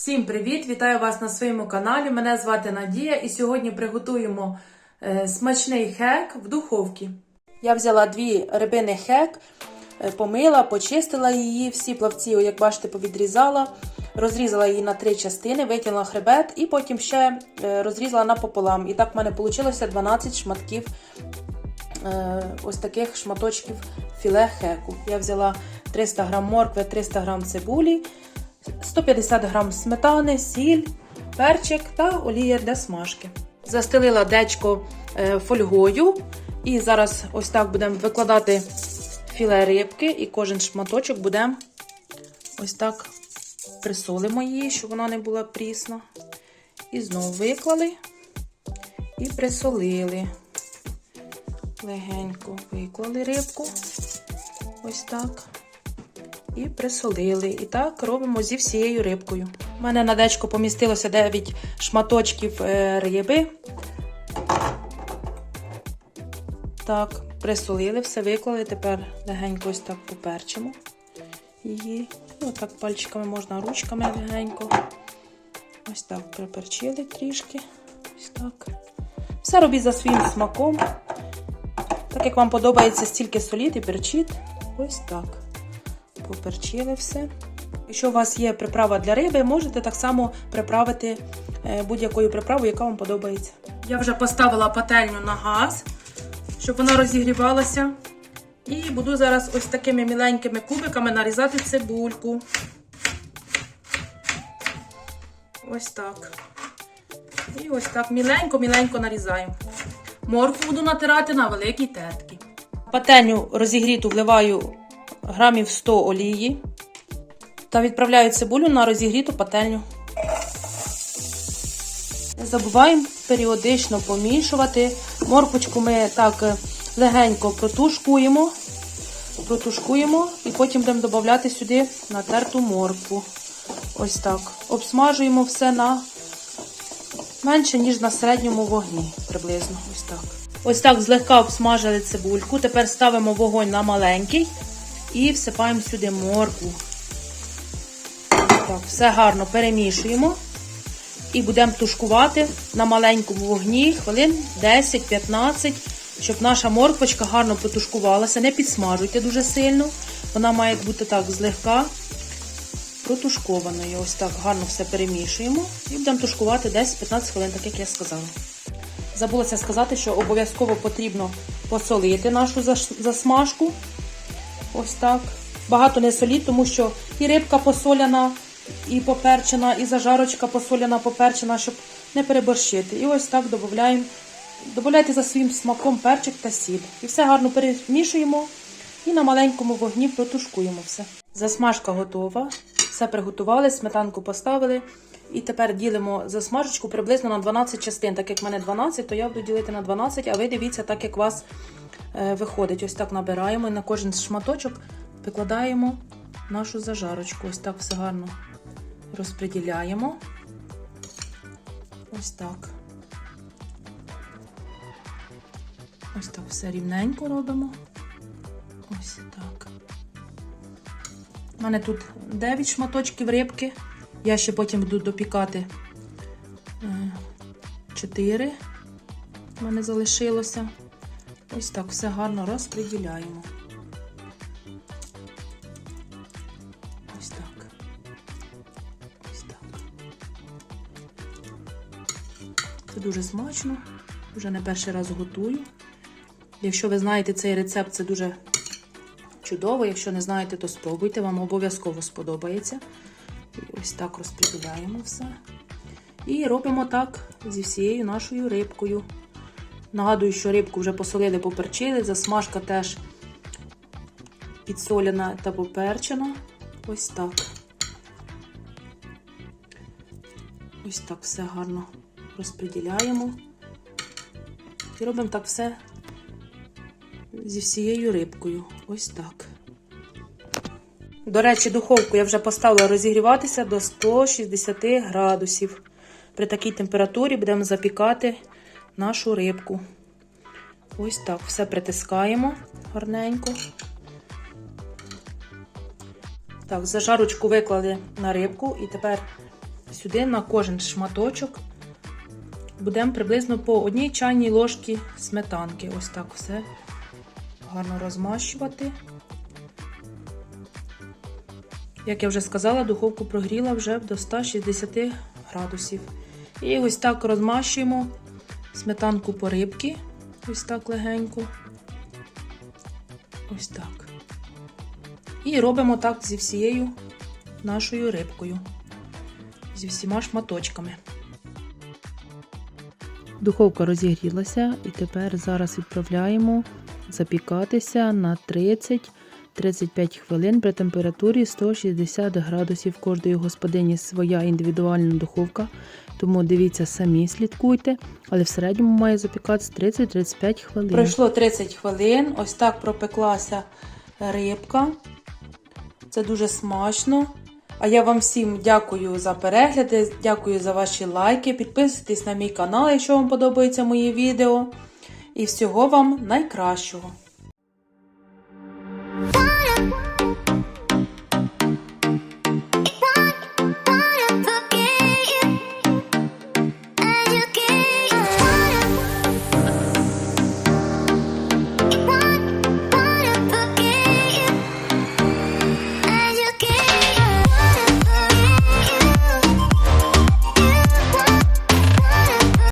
Всім привіт! Вітаю вас на своєму каналі. Мене звати Надія і сьогодні приготуємо е, смачний хек в духовці. Я взяла дві рибини хек, е, помила, почистила її, всі плавці, як бачите, повідрізала, розрізала її на три частини, витягнула хребет і потім ще е, розрізала напополам. І так в мене вийшло 12 шматків ось таких шматочків філе хеку. Я взяла 300 г моркви, 300 г цибулі. 150 г сметани, сіль, перчик та олія для смажки. Застелила дечко е, фольгою. І зараз ось так будемо викладати філе рибки, і кожен шматочок будемо ось так присолимо її, щоб вона не була прісна. І знову виклали і присолили. Легенько виклали рибку. Ось так і присолили. І так робимо зі всією рибкою. У мене на дечко помістилося 9 шматочків е, риби. Так, присолили, все виклали. Тепер легенько ось так поперчимо її. І отак пальчиками можна ручками легенько. Ось так приперчили трішки. Ось так. Все робіть за своїм смаком. Так як вам подобається стільки соліти перчіть. Ось так поперчили все. Якщо у вас є приправа для риби, можете так само приправити будь-якою приправою, яка вам подобається. Я вже поставила пательню на газ, щоб вона розігрівалася. І буду зараз ось такими міленькими кубиками нарізати цибульку. Ось так. І ось так міленько-міленько нарізаю. Моркву буду натирати на великій тертки. Пательню розігріту вливаю грамів 100 олії та відправляю цибулю на розігріту пательню. Не забуваємо періодично помішувати. Морквочку ми так легенько протушкуємо, протушкуємо і потім будемо додати сюди натерту моркву. Ось так. Обсмажуємо все на менше, ніж на середньому вогні. Приблизно. Ось так. Ось так злегка обсмажили цибульку. Тепер ставимо вогонь на маленький. І всипаємо сюди моркву. Так, все гарно перемішуємо. І будемо тушкувати на маленькому вогні хвилин 10-15, щоб наша морквочка гарно протушкувалася. Не підсмажуйте дуже сильно. Вона має бути так злегка протушкованою. Ось так гарно все перемішуємо. І будемо тушкувати 10-15 хвилин, так як я сказала. Забулася сказати, що обов'язково потрібно посолити нашу засмажку. Ось так. Багато не соліть, тому що і рибка посоляна, і поперчена, і зажарочка посоляна, поперчена, щоб не переборщити. І ось так додаємо. Додайте за своїм смаком перчик та сіль. І все гарно перемішуємо і на маленькому вогні протушкуємо все. Засмажка готова. Все приготували, сметанку поставили. І тепер ділимо засмажечку приблизно на 12 частин. Так як в мене 12, то я буду ділити на 12, а ви дивіться, так як вас виходить. Ось так набираємо і на кожен шматочок викладаємо нашу зажарочку. Ось так все гарно розподіляємо. Ось так. Ось так все рівненько робимо. Ось так. У мене тут 9 шматочків рибки. Я ще потім буду допікати 4. У мене залишилося. Ось так все гарно розподіляємо. Ось так. Ось так. Це дуже смачно. Вже не перший раз готую. Якщо ви знаєте цей рецепт, це дуже чудово. Якщо не знаєте, то спробуйте, вам обов'язково сподобається. І ось так розподіляємо все. І робимо так зі всією нашою рибкою. Нагадую, що рибку вже посолили, поперчили, засмажка теж підсоляна та поперчена. Ось так. Ось так все гарно розподіляємо. І робимо так все зі всією рибкою. Ось так. До речі, духовку я вже поставила розігріватися до 160 градусів. При такій температурі будемо запікати нашу рибку. Ось так, все притискаємо гарненько. Так, зажарочку виклали на рибку і тепер сюди на кожен шматочок будемо приблизно по одній чайній ложці сметанки. Ось так все гарно розмащувати. Як я вже сказала, духовку прогріла вже до 160 градусів. І ось так розмащуємо сметанку по рибки. Ось так легенько. Ось так. І робимо так зі всією нашою рибкою. Зі всіма шматочками. Духовка розігрілася, і тепер зараз відправляємо запікатися на 30-35 хвилин при температурі 160 градусів. Кожної господині своя індивідуальна духовка, тому дивіться самі, слідкуйте, але в середньому має запікатися 30-35 хвилин. Пройшло 30 хвилин, ось так пропеклася рибка. Це дуже смачно. А я вам всім дякую за перегляди, дякую за ваші лайки. Підписуйтесь на мій канал, якщо вам подобається моє відео. І всього вам найкращого!